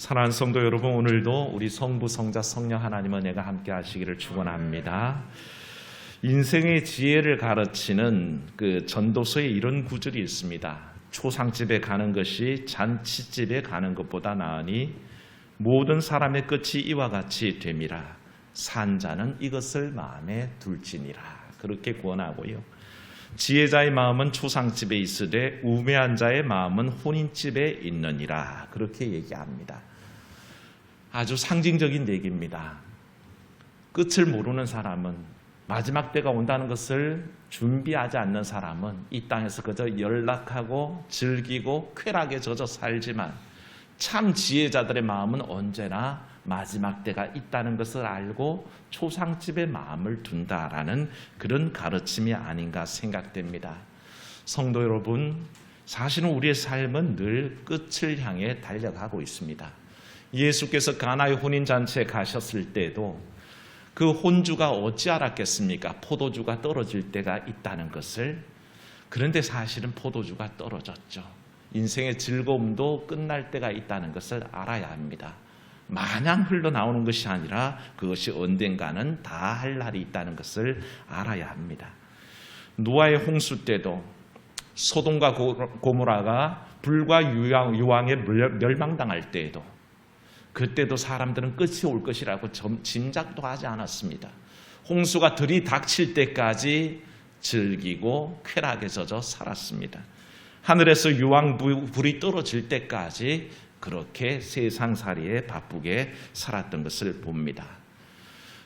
사랑하는 성도 여러분, 오늘도 우리 성부, 성자, 성령 하나님은 내가 함께 하시기를 축원합니다. 인생의 지혜를 가르치는 그 전도서에 이런 구절이 있습니다. 초상집에 가는 것이 잔치집에 가는 것보다 나으니 모든 사람의 끝이 이와 같이 됨이라. 산자는 이것을 마음에 둘지니라. 그렇게 구원하고요. 지혜자의 마음은 초상집에 있으되 우매한 자의 마음은 혼인집에 있느니라. 그렇게 얘기합니다. 아주 상징적인 얘기입니다. 끝을 모르는 사람은 마지막 때가 온다는 것을 준비하지 않는 사람은 이 땅에서 그저 연락하고 즐기고 쾌락에 젖어 살지만 참 지혜자들의 마음은 언제나 마지막 때가 있다는 것을 알고 초상집에 마음을 둔다라는 그런 가르침이 아닌가 생각됩니다. 성도 여러분, 사실은 우리의 삶은 늘 끝을 향해 달려가고 있습니다. 예수께서 가나의 혼인 잔치에 가셨을 때도 그 혼주가 어찌 알았겠습니까? 포도주가 떨어질 때가 있다는 것을. 그런데 사실은 포도주가 떨어졌죠. 인생의 즐거움도 끝날 때가 있다는 것을 알아야 합니다. 마냥 흘러나오는 것이 아니라 그것이 언젠가는 다 할 날이 있다는 것을 알아야 합니다. 노아의 홍수 때도 소돔과 고모라가 불과 유황, 유황에 멸망당할 때에도 그때도 사람들은 끝이 올 것이라고 짐작도 하지 않았습니다. 홍수가 들이닥칠 때까지 즐기고 쾌락에 젖어 살았습니다. 하늘에서 유황 불이 떨어질 때까지 그렇게 세상살이에 바쁘게 살았던 것을 봅니다.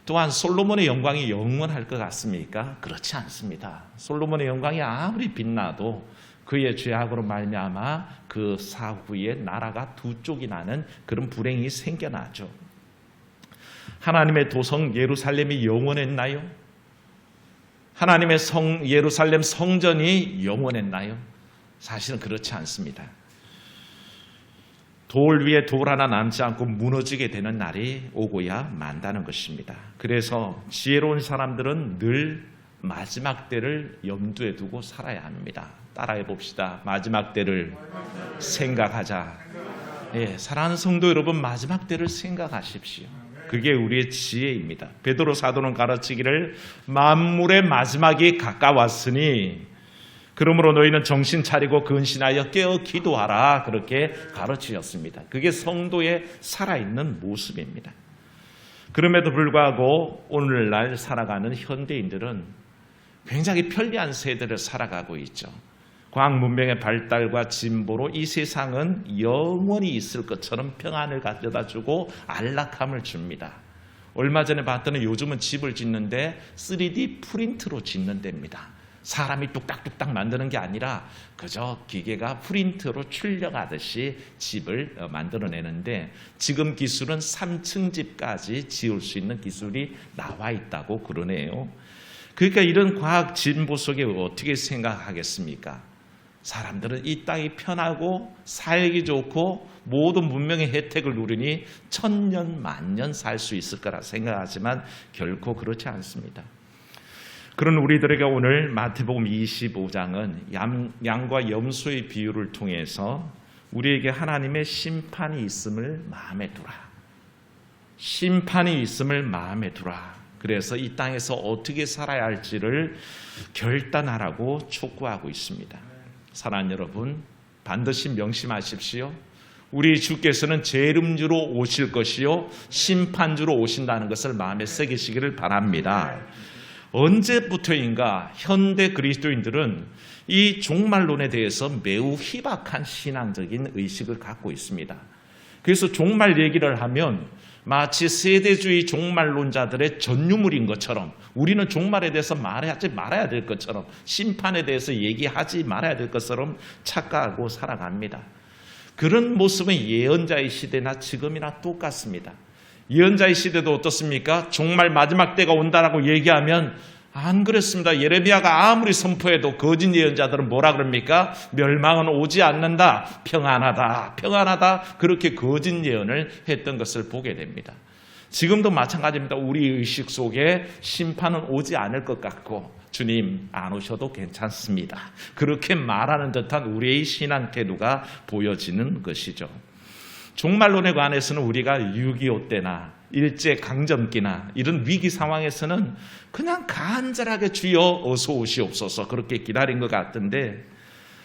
또한 솔로몬의 영광이 영원할 것 같습니까? 그렇지 않습니다. 솔로몬의 영광이 아무리 빛나도 그의 죄악으로 말미암아 그 사후에 나라가 두 쪽이 나는 그런 불행이 생겨나죠. 하나님의 도성 예루살렘이 영원했나요? 하나님의 성 예루살렘 성전이 영원했나요? 사실은 그렇지 않습니다. 돌 위에 돌 하나 남지 않고 무너지게 되는 날이 오고야 만다는 것입니다. 그래서 지혜로운 사람들은 늘 마지막 때를 염두에 두고 살아야 합니다. 따라해 봅시다. 마지막 때를 생각하자. 예, 사랑하는 성도 여러분, 마지막 때를 생각하십시오. 그게 우리의 지혜입니다. 베드로 사도는 가르치기를 만물의 마지막이 가까웠으니 그러므로 너희는 정신 차리고 근신하여 깨어 기도하라 그렇게 가르치셨습니다. 그게 성도의 살아있는 모습입니다. 그럼에도 불구하고 오늘날 살아가는 현대인들은 굉장히 편리한 세대를 살아가고 있죠. 과학 문명의 발달과 진보로 이 세상은 영원히 있을 것처럼 평안을 가져다 주고 안락함을 줍니다. 얼마 전에 봤더니 요즘은 집을 짓는데 3D 프린트로 짓는 데입니다. 사람이 뚝딱뚝딱 만드는 게 아니라 그저 기계가 프린트로 출력하듯이 집을 어, 만들어내는데 지금 기술은 3층 집까지 지을 수 있는 기술이 나와 있다고 그러네요. 그러니까 이런 과학 진보 속에 어떻게 생각하겠습니까? 사람들은 이 땅이 편하고 살기 좋고 모든 문명의 혜택을 누리니 천년 만년 살 수 있을 거라 생각하지만 결코 그렇지 않습니다. 그런 우리들에게 오늘 마태복음 25장은 양, 양과 염소의 비유를 통해서 우리에게 하나님의 심판이 있음을 마음에 두라. 심판이 있음을 마음에 두라. 그래서 이 땅에서 어떻게 살아야 할지를 결단하라고 촉구하고 있습니다. 사랑하는 여러분, 반드시 명심하십시오. 우리 주께서는 재림주로 오실 것이요 심판주로 오신다는 것을 마음에 새기시기를 바랍니다. 언제부터인가 현대 그리스도인들은 이 종말론에 대해서 매우 희박한 신앙적인 의식을 갖고 있습니다. 그래서 종말 얘기를 하면 마치 세대주의 종말론자들의 전유물인 것처럼 우리는 종말에 대해서 말하지 말아야 될 것처럼 심판에 대해서 얘기하지 말아야 될 것처럼 착각하고 살아갑니다. 그런 모습은 예언자의 시대나 지금이나 똑같습니다. 예언자의 시대도 어떻습니까? 정말 마지막 때가 온다라고 얘기하면 안 그랬습니다. 예레미야가 아무리 선포해도 거짓 예언자들은 뭐라 그럽니까? 멸망은 오지 않는다. 평안하다. 평안하다. 그렇게 거짓 예언을 했던 것을 보게 됩니다. 지금도 마찬가지입니다. 우리 의식 속에 심판은 오지 않을 것 같고 주님 안 오셔도 괜찮습니다. 그렇게 말하는 듯한 우리의 신앙 태도가 보여지는 것이죠. 종말론에 관해서는 우리가 6.25 때나 일제 강점기나 이런 위기 상황에서는 그냥 간절하게 주여 어서 오시옵소서 그렇게 기다린 것 같은데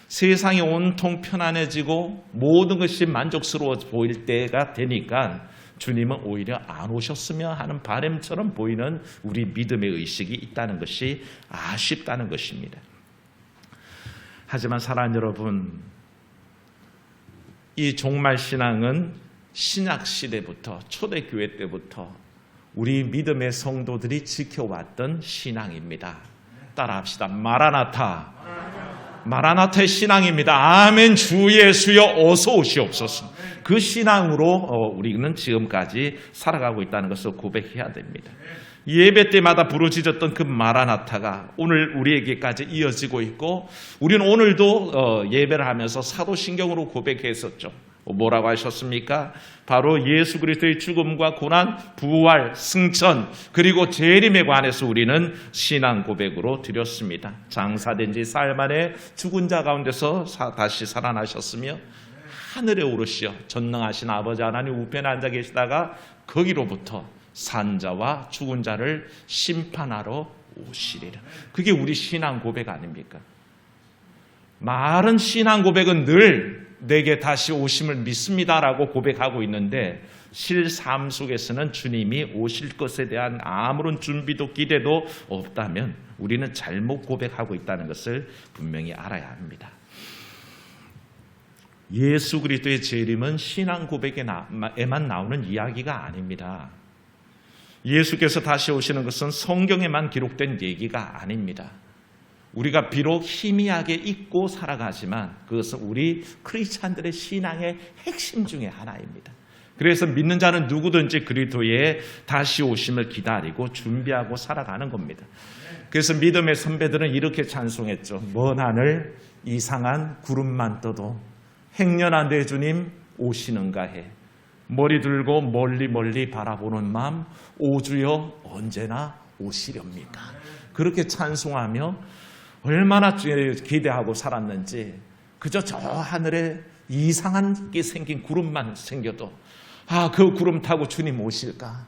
세상이 온통 편안해지고 모든 것이 만족스러워 보일 때가 되니까 주님은 오히려 안 오셨으면 하는 바램처럼 보이는 우리 믿음의 의식이 있다는 것이 아쉽다는 것입니다. 하지만 사랑하는 여러분, 이 종말 신앙은 신약 시대부터 초대교회 때부터 우리 믿음의 성도들이 지켜왔던 신앙입니다. 따라합시다. 마라나타. 마라나타의 신앙입니다. 아멘 주 예수여 어서 오시옵소서. 그 신앙으로 어, 우리는 지금까지 살아가고 있다는 것을 고백해야 됩니다. 예배 때마다 부르짖었던 그 마라나타가 오늘 우리에게까지 이어지고 있고 우리는 오늘도 어, 예배를 하면서 사도신경으로 고백했었죠. 뭐라고 하셨습니까? 바로 예수 그리스도의 죽음과 고난, 부활, 승천, 그리고 재림에 관해서 우리는 신앙 고백으로 드렸습니다. 장사된 지쌀 만에 죽은 자 가운데서 사- 다시 살아나셨으며 하늘에 오르시어 전능하신 아버지 하나님 우편에 앉아 계시다가 거기로부터 산자와 죽은 자를 심판하러 오시리라. 그게 우리 신앙 고백 아닙니까? 말은 신앙 고백은 늘 내게 다시 오심을 믿습니다라고 고백하고 있는데 실삶 속에서는 주님이 오실 것에 대한 아무런 준비도 기대도 없다면 우리는 잘못 고백하고 있다는 것을 분명히 알아야 합니다. 예수 그리스도의 재림은 신앙 고백에만 나오는 이야기가 아닙니다. 예수께서 다시 오시는 것은 성경에만 기록된 얘기가 아닙니다. 우리가 비록 희미하게 잊고 살아가지만 그것은 우리 크리스찬들의 신앙의 핵심 중에 하나입니다. 그래서 믿는 자는 누구든지 그리스도의 다시 오심을 기다리고 준비하고 살아가는 겁니다. 그래서 믿음의 선배들은 이렇게 찬송했죠. 먼 하늘 이상한 구름만 떠도 행년한 내 주님 오시는가 해. 머리 들고 멀리 멀리 바라보는 마음 오주여 언제나 오시렵니까? 그렇게 찬송하며 얼마나 기대하고 살았는지 그저 저 하늘에 이상하게 생긴 구름만 생겨도 아 그 구름 타고 주님 오실까?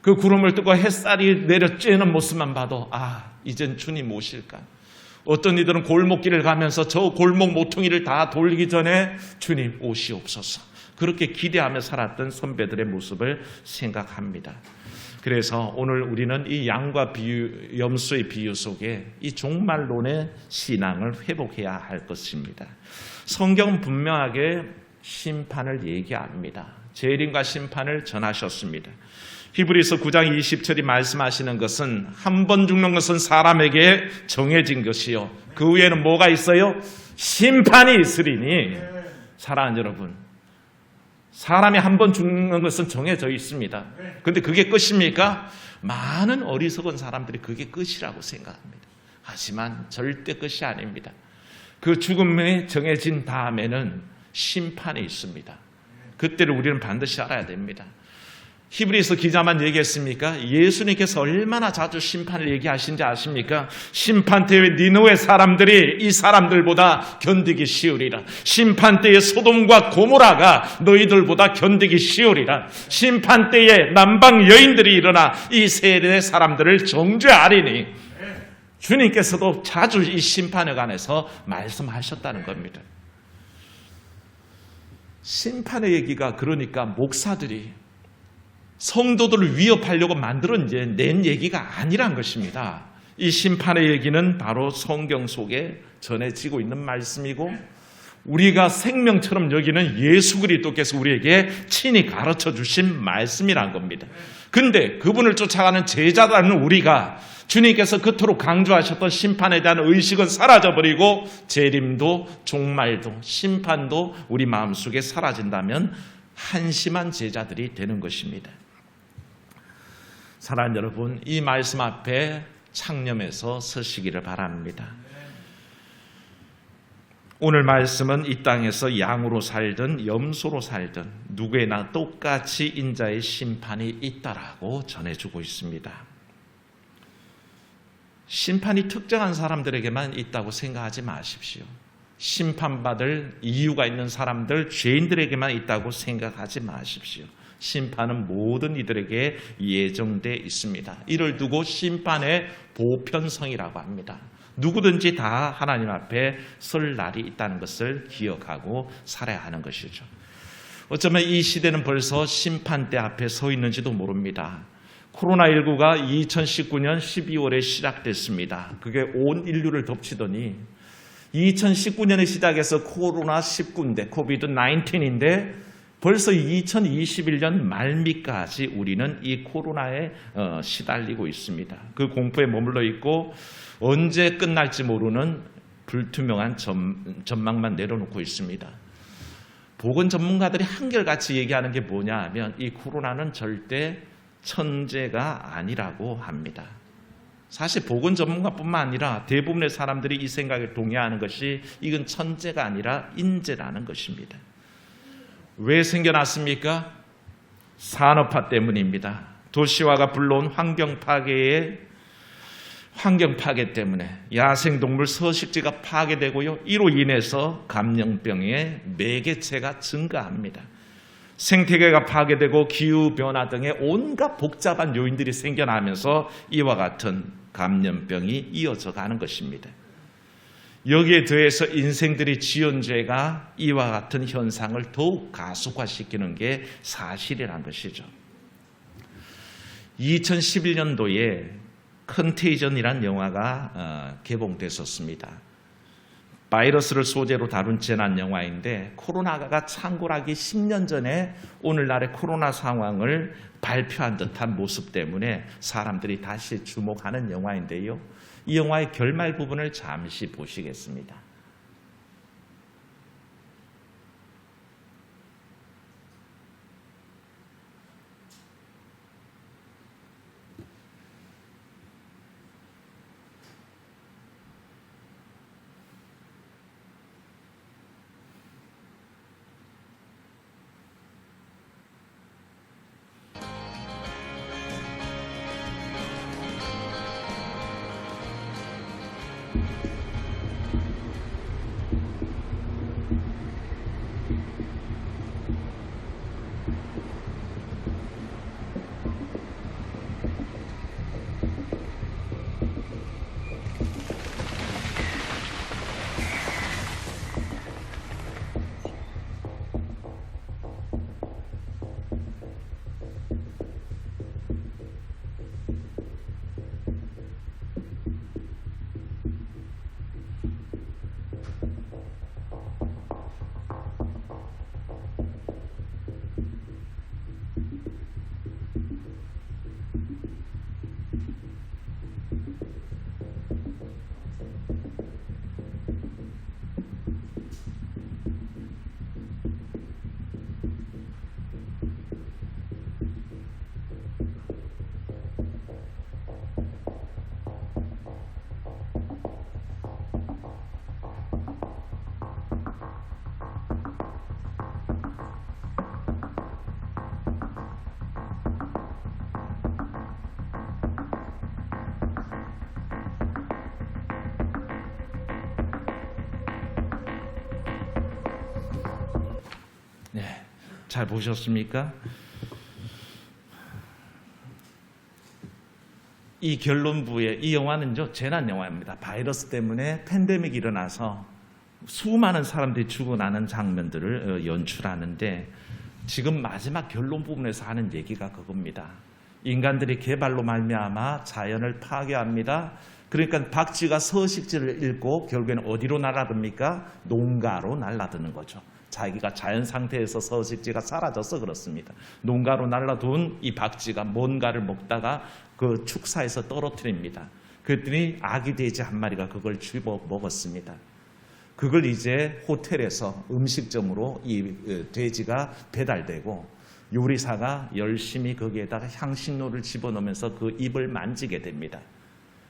그 구름을 뜨고 햇살이 내려 쬐는 모습만 봐도 아 이젠 주님 오실까? 어떤 이들은 골목길을 가면서 저 골목 모퉁이를 다 돌기 전에 주님 오시옵소서. 그렇게 기대하며 살았던 선배들의 모습을 생각합니다. 그래서 오늘 우리는 이 양과 비유, 염소의 비유 속에 이 종말론의 신앙을 회복해야 할 것입니다. 성경은 분명하게 심판을 얘기합니다. 재림과 심판을 전하셨습니다. 히브리서 9장 20절이 말씀하시는 것은 한 번 죽는 것은 사람에게 정해진 것이요. 그 후에는 뭐가 있어요? 심판이 있으리니. 사랑하는 여러분. 사람이 한 번 죽는 것은 정해져 있습니다. 근데 그게 끝입니까? 많은 어리석은 사람들이 그게 끝이라고 생각합니다. 하지만 절대 끝이 아닙니다. 그 죽음에 정해진 다음에는 심판이 있습니다. 그때를 우리는 반드시 알아야 됩니다. 히브리서 기자만 얘기했습니까? 예수님께서 얼마나 자주 심판을 얘기하신지 아십니까? 심판 때의 니느웨 사람들이 이 사람들보다 견디기 쉬우리라. 심판 때의 소돔과 고모라가 너희들보다 견디기 쉬우리라. 심판 때의 남방 여인들이 일어나 이 세대 사람들을 정죄하리니 주님께서도 자주 이 심판에 관해서 말씀하셨다는 겁니다. 심판의 얘기가 그러니까 목사들이 성도들을 위협하려고 만들어 낸 얘기가 아니란 것입니다. 이 심판의 얘기는 바로 성경 속에 전해지고 있는 말씀이고 우리가 생명처럼 여기는 예수 그리스도께서 우리에게 친히 가르쳐 주신 말씀이란 겁니다. 근데 그분을 쫓아가는 제자라는 우리가 주님께서 그토록 강조하셨던 심판에 대한 의식은 사라져버리고 재림도 종말도 심판도 우리 마음속에 사라진다면 한심한 제자들이 되는 것입니다. 사랑하는 여러분, 이 말씀 앞에 창념해서 서시기를 바랍니다. 오늘 말씀은 이 땅에서 양으로 살든 염소로 살든 누구에나 똑같이 인자의 심판이 있다라고 전해주고 있습니다. 심판이 특정한 사람들에게만 있다고 생각하지 마십시오. 심판받을 이유가 있는 사람들, 죄인들에게만 있다고 생각하지 마십시오. 심판은 모든 이들에게 예정돼 있습니다. 이를 두고 심판의 보편성이라고 합니다. 누구든지 다 하나님 앞에 설 날이 있다는 것을 기억하고 살아야 하는 것이죠. 어쩌면 이 시대는 벌써 심판대 앞에 서 있는지도 모릅니다. 코로나19가 2019년 12월에 시작됐습니다. 그게 온 인류를 덮치더니 2019년에 시작해서 코로나 19인데, 코비드 19인데 벌써 2021년 말미까지 우리는 이 코로나에 어, 시달리고 있습니다. 그 공포에 머물러 있고 언제 끝날지 모르는 불투명한 전, 전망만 내려놓고 있습니다. 보건 전문가들이 한결같이 얘기하는 게 뭐냐 하면 이 코로나는 절대 천재가 아니라고 합니다. 사실 보건 전문가뿐만 아니라 대부분의 사람들이 이 생각에 동의하는 것이 이건 천재가 아니라 인재라는 것입니다. 왜 생겨났습니까? 산업화 때문입니다. 도시화가 불러온 환경 파괴의 환경 파괴 때문에 야생동물 서식지가 파괴되고요. 이로 인해서 감염병의 매개체가 증가합니다. 생태계가 파괴되고 기후변화 등의 온갖 복잡한 요인들이 생겨나면서 이와 같은 감염병이 이어져 가는 것입니다. 여기에 더해서 인생들이 지은 죄가 이와 같은 현상을 더욱 가속화시키는 게 사실이라는 것이죠. 2011년도에 컨테이전이란 영화가 어, 개봉됐었습니다. 바이러스를 소재로 다룬 재난 영화인데 코로나가 창궐하기 10년 전에 오늘날의 코로나 상황을 발표한 듯한 모습 때문에 사람들이 다시 주목하는 영화인데요. 이 영화의 결말 부분을 잠시 보시겠습니다. 잘 보셨습니까? 이 결론부에 이 영화는요 재난 영화입니다. 바이러스 때문에 팬데믹이 일어나서 수많은 사람들이 죽어나는 장면들을 어, 연출하는데 지금 마지막 결론 부분에서 하는 얘기가 그겁니다. 인간들이 개발로 말미암아 자연을 파괴합니다. 그러니까 박쥐가 서식지를 잃고 결국에는 어디로 날아듭니까? 농가로 날아드는 거죠. 자기가 자연 상태에서 서식지가 사라져서 그렇습니다. 농가로 날라둔 이 박쥐가 뭔가를 먹다가 그 축사에서 떨어뜨립니다. 그랬더니 아기 돼지 한 마리가 그걸 집어 먹었습니다. 그걸 이제 호텔에서 음식점으로 이 돼지가 배달되고 요리사가 열심히 거기에다가 향신료를 집어넣으면서 그 입을 만지게 됩니다.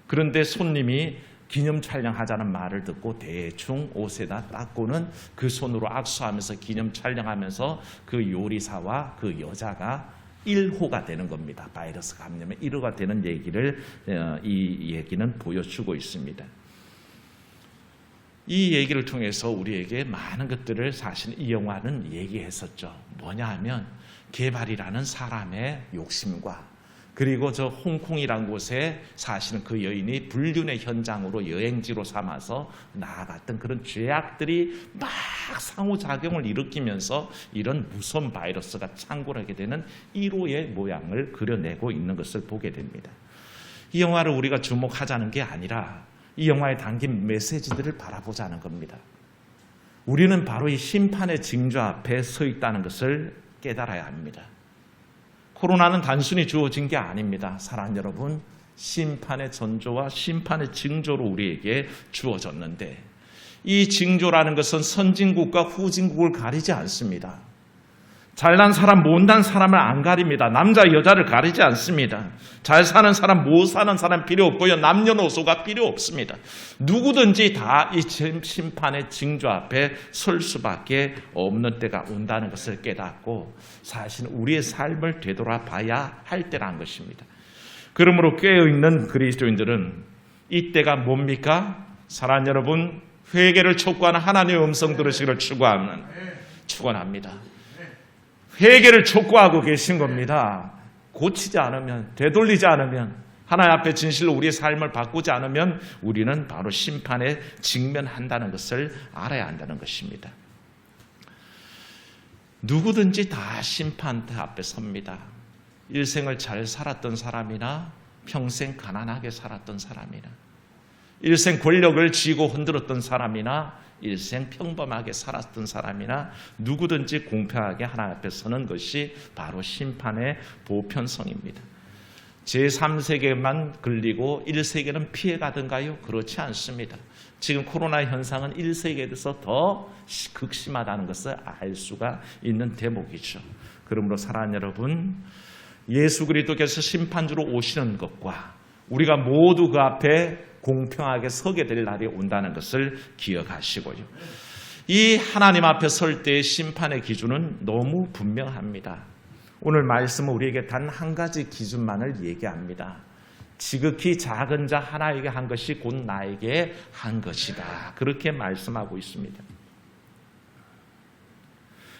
그런데 손님이 기념 촬영하자는 말을 듣고 대충 옷에다 닦고는 그 손으로 악수하면서 기념 촬영하면서 그 요리사와 그 여자가 1호가 되는 겁니다. 바이러스 감염의 1호가 되는 얘기를 어, 이 얘기는 보여주고 있습니다. 이 얘기를 통해서 우리에게 많은 것들을 사실 이 영화는 얘기했었죠. 뭐냐 하면 개발이라는 사람의 욕심과 그리고 저 홍콩이란 곳에 사실은 그 여인이 불륜의 현장으로 여행지로 삼아서 나아갔던 그런 죄악들이 막 상호작용을 일으키면서 이런 무서운 바이러스가 창궐하게 되는 1호의 모양을 그려내고 있는 것을 보게 됩니다. 이 영화를 우리가 주목하자는 게 아니라 이 영화에 담긴 메시지들을 바라보자는 겁니다. 우리는 바로 이 심판의 징조 앞에 서 있다는 것을 깨달아야 합니다. 코로나는 단순히 주어진 게 아닙니다. 사랑 여러분, 심판의 전조와 심판의 징조로 우리에게 주어졌는데 이 징조라는 것은 선진국과 후진국을 가리지 않습니다. 잘난 사람, 못난 사람을 안 가립니다. 남자, 여자를 가리지 않습니다. 잘 사는 사람, 못 사는 사람 필요 없고요. 남녀노소가 필요 없습니다. 누구든지 다 이 심판의 징조 앞에 설 수밖에 없는 때가 온다는 것을 깨닫고 사실 우리의 삶을 되돌아봐야 할 때라는 것입니다. 그러므로 깨어있는 그리스도인들은 이 때가 뭡니까? 사랑 여러분, 회개를 촉구하는 하나님의 음성 들으시기를 축원합니다. 회개를 촉구하고 계신 겁니다. 고치지 않으면, 되돌리지 않으면, 하나님 앞에 진실로 우리의 삶을 바꾸지 않으면 우리는 바로 심판에 직면한다는 것을 알아야 한다는 것입니다. 누구든지 다 심판 앞에 섭니다. 일생을 잘 살았던 사람이나 평생 가난하게 살았던 사람이나 일생 권력을 쥐고 흔들었던 사람이나 일생 평범하게 살았던 사람이나 누구든지 공평하게 하나 앞에 서는 것이 바로 심판의 보편성입니다. 제3세계만 걸리고 1세계는 피해가든가요? 그렇지 않습니다. 지금 코로나 현상은 1세계에서 더 극심하다는 것을 알 수가 있는 대목이죠. 그러므로 사랑하는 여러분, 예수 그리스도께서 심판주로 오시는 것과 우리가 모두 그 앞에 공평하게 서게 될 날이 온다는 것을 기억하시고요. 이 하나님 앞에 설 때의 심판의 기준은 너무 분명합니다. 오늘 말씀은 우리에게 단 한 가지 기준만을 얘기합니다. 지극히 작은 자 하나에게 한 것이 곧 나에게 한 것이다. 그렇게 말씀하고 있습니다.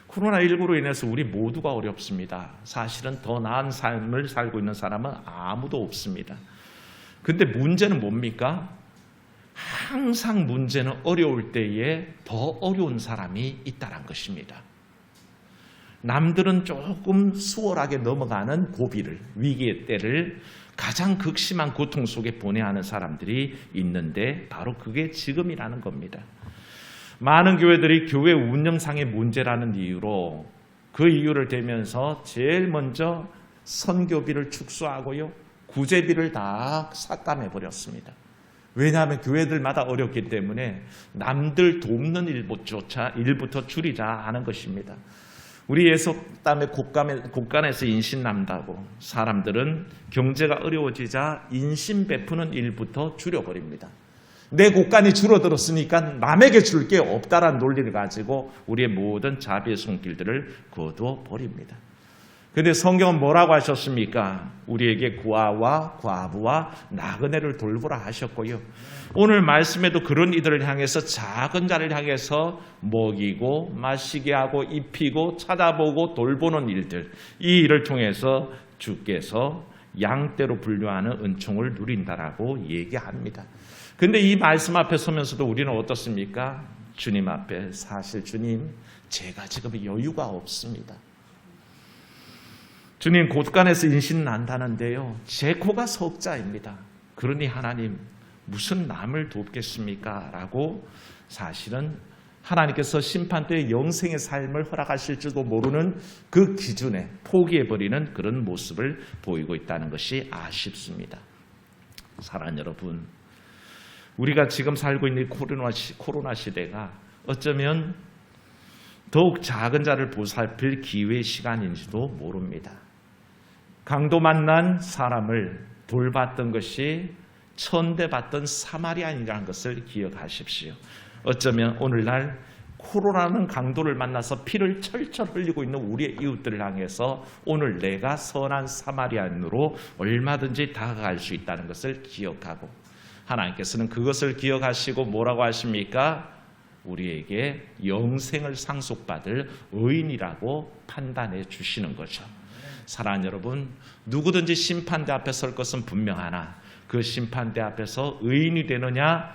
코로나19로 인해서 우리 모두가 어렵습니다. 사실은 더 나은 삶을 살고 있는 사람은 아무도 없습니다. 근데 문제는 뭡니까? 항상 문제는 어려울 때에 더 어려운 사람이 있다는 것입니다. 남들은 조금 수월하게 넘어가는 고비를, 위기의 때를 가장 극심한 고통 속에 보내야 하는 사람들이 있는데 바로 그게 지금이라는 겁니다. 많은 교회들이 교회 운영상의 문제라는 이유로 그 이유를 대면서 제일 먼저 선교비를 축소하고요. 구제비를 다 삭감해 버렸습니다. 왜냐하면 교회들마다 어렵기 때문에 남들 돕는 일부조차 일부터 줄이자 하는 것입니다. 우리 예속 땀에 곳간에, 서 인신 남다고 사람들은 경제가 어려워지자 인신 베푸는 일부터 줄여버립니다. 내 곳간이 줄어들었으니까 남에게 줄 게 없다라는 논리를 가지고 우리의 모든 자비의 손길들을 거두어 버립니다. 근데 성경은 뭐라고 하셨습니까? 우리에게 구아와 과부와 나그네를 돌보라 하셨고요. 오늘 말씀에도 그런 이들을 향해서 작은 자를 향해서 먹이고 마시게 하고 입히고 찾아보고 돌보는 일들 이 일을 통해서 주께서 양떼로 분류하는 은총을 누린다라고 얘기합니다. 근데 이 말씀 앞에 서면서도 우리는 어떻습니까? 주님 앞에 사실 주님 제가 지금 여유가 없습니다. 주님 곳간에서 인신 난다는데요. 제 코가 석자입니다. 그러니 하나님 무슨 남을 돕겠습니까? 라고 사실은 하나님께서 심판 때 영생의 삶을 허락하실지도 모르는 그 기준에 포기해버리는 그런 모습을 보이고 있다는 것이 아쉽습니다. 사랑 여러분, 우리가 지금 살고 있는 코로나, 시, 코로나 시대가 어쩌면 더욱 작은 자를 보살필 기회의 시간인지도 모릅니다. 강도 만난 사람을 돌봤던 것이 천대받던 사마리아인이라는 것을 기억하십시오. 어쩌면 오늘날 코로나는 강도를 만나서 피를 철철 흘리고 있는 우리의 이웃들을 향해서 오늘 내가 선한 사마리아인으로 얼마든지 다가갈 수 있다는 것을 기억하고 하나님께서는 그것을 기억하시고 뭐라고 하십니까? 우리에게 영생을 상속받을 의인이라고 판단해 주시는 거죠. 사랑하는 여러분, 누구든지 심판대 앞에 설 것은 분명하나 그 심판대 앞에서 의인이 되느냐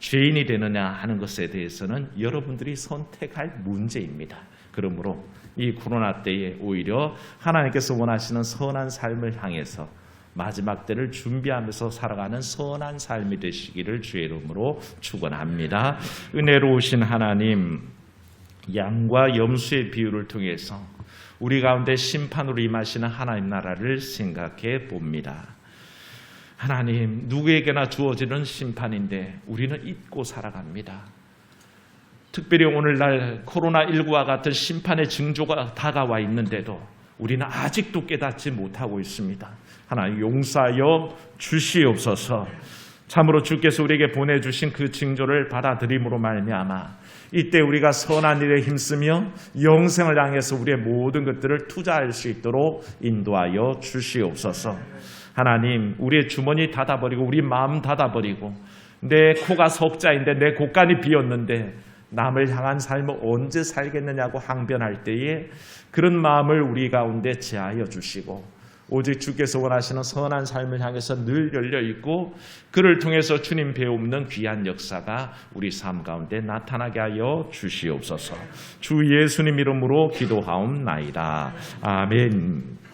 죄인이 되느냐 하는 것에 대해서는 여러분들이 선택할 문제입니다. 그러므로 이 코로나 때에 오히려 하나님께서 원하시는 선한 삶을 향해서 마지막 때를 준비하면서 살아가는 선한 삶이 되시기를 주의 이름으로 축원합니다. 은혜로우신 하나님 양과 염소의 비유를 통해서 우리 가운데 심판으로 임하시는 하나님 나라를 생각해 봅니다. 하나님 누구에게나 주어지는 심판인데 우리는 잊고 살아갑니다. 특별히 오늘날 코로나19와 같은 심판의 징조가 다가와 있는데도 우리는 아직도 깨닫지 못하고 있습니다. 하나님 용서하여 주시옵소서. 참으로 주께서 우리에게 보내주신 그 징조를 받아들임으로 말미암아 이때 우리가 선한 일에 힘쓰며 영생을 향해서 우리의 모든 것들을 투자할 수 있도록 인도하여 주시옵소서. 하나님, 우리의 주머니 닫아버리고 우리 마음 닫아버리고 내 코가 석자인데 내 곳간이 비었는데 남을 향한 삶을 언제 살겠느냐고 항변할 때에 그런 마음을 우리 가운데 제하여 주시고 오직 주께서 원하시는 선한 삶을 향해서 늘 열려 있고 그를 통해서 주님 배움는 귀한 역사가 우리 삶 가운데 나타나게 하여 주시옵소서. 주 예수님 이름으로 기도하옵나이다. 아멘.